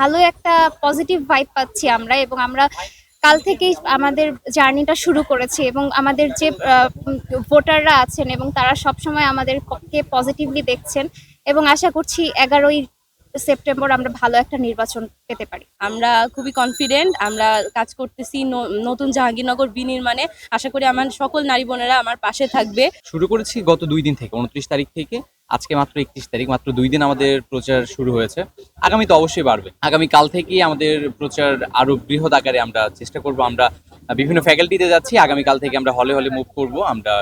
ভালো একটা positive vibe পাচ্ছি আমরা এবং আমরা কাল থেকেই আমাদের জার্নিটা শুরু করেছি এবং আমাদের যে ভোটাররা আছেন এবং তারা সবসময় আমাদেরকে পজিটিভলি দেখছেন এবং আশা করছি এগারোই সেপ্টেম্বর আমরা ভালো একটা নির্বাচন পেতে পারি। আমরা খুবই কনফিডেন্ট আমরা কাজ করতেছি ন- নতুন জাহাঙ্গীরনগর বিনির্মাণে। আশা করি আমার সকল নারী বোনেরা আমার পাশে থাকবে। শুরু করেছি গত দুই দিন থেকে উনত্রিশ তারিখ থেকে। আজকে মাত্র একত্রিশ তারিখ মাত্র দুই দিন আমাদের প্রচার শুরু হয়েছে। আগামী তো অবশ্যই বাড়বে। আগামী কাল থেকেই আমাদের প্রচার আরও বৃহৎ আকারে আমরা চেষ্টা করব আমরা বিভিন্ন ফ্যাকাল্টিতে যাচ্ছি। আগামীকাল থেকে আমরা হলে হলে মুভ করব। আমরা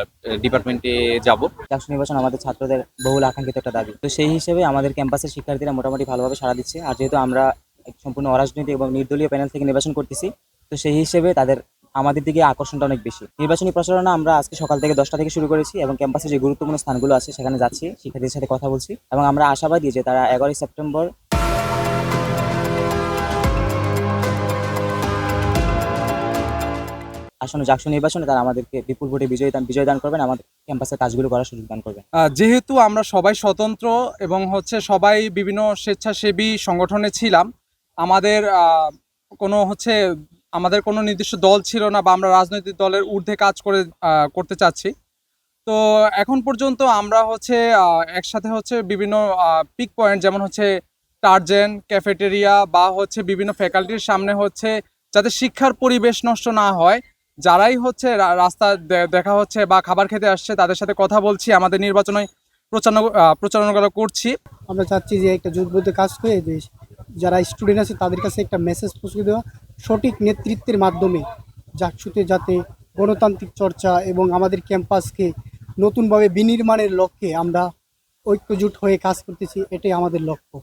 ডিপার্টমেন্টে যাব। ডাকসু নির্বাচন আমাদের ছাত্রদের বহুল আকাঙ্ক্ষিত একটা দাবি। তো সেই হিসেবে আমাদের ক্যাম্পাসের শিক্ষার্থীরা মোটামুটি ভালোভাবে সাড়া দিচ্ছে। আর যেহেতু আমরা সম্পূর্ণ অরাজনৈতিক এবং নির্দলীয় প্যানেল থেকে নির্বাচন করতেছি, তো সেই হিসেবে তাদের, আমাদের দিকে আকর্ষণটা অনেক বেশি। নির্বাচনী প্রচারণা আমরা আজকে সকাল থেকে দশটা থেকে শুরু করেছি এবং ক্যাম্পাসে যে গুরুত্বপূর্ণ স্থানগুলো আছে, সেখানে যাচ্ছি, শিক্ষার্থীদের সাথে কথা বলছি। এবং আমরা আশাবাদী যে তারা এগারোই সেপ্টেম্বর আসন্ন জাকসু নির্বাচনে তারা আমাদেরকে বিপুল ভোটে বিজয় দান বিজয় দান করবেন, আমাদের ক্যাম্পাসের কাজগুলো করার সুযোগ দান করবেন। যেহেতু আমরা সবাই স্বতন্ত্র এবং হচ্ছে সবাই বিভিন্ন স্বেচ্ছাসেবী সংগঠনে ছিলাম, আমাদের কোনো হচ্ছে, আমাদের কোনো নির্দিষ্ট দল ছিল না বা আমরা রাজনৈতিক দলের ঊর্ধ্বে কাজ করে করতে চাচ্ছি। তো এখন পর্যন্ত আমরা হচ্ছে একসাথে হচ্ছে বিভিন্ন পিক পয়েন্ট যেমন হচ্ছে টার্জেন ক্যাফেটেরিয়া বা হচ্ছে বিভিন্ন ফ্যাকাল্টির সামনে হচ্ছে যাতে শিক্ষার পরিবেশ নষ্ট না হয় যারাই হচ্ছে রাস্তা দেখা হচ্ছে বা খাবার খেতে আসছে, তাদের সাথে কথা বলছি, আমাদের নির্বাচনে প্রচারণা প্রচারণাগুলো করছি। আমরা চাচ্ছি যে একটা জোটবদ্ধ কাজ করে যে যারা স্টুডেন্ট আছে তাদের কাছে একটা মেসেজ পৌঁছে দেওয়া, সঠিক নেতৃত্বের মাধ্যমে জাকসুতে যাতে গণতান্ত্রিক চর্চা এবং আমাদের ক্যাম্পাসকে নতুনভাবে বিনির্মাণের লক্ষ্যে আমরা ঐক্যজুট হয়ে কাজ করতেছি, এটাই আমাদের লক্ষ্য।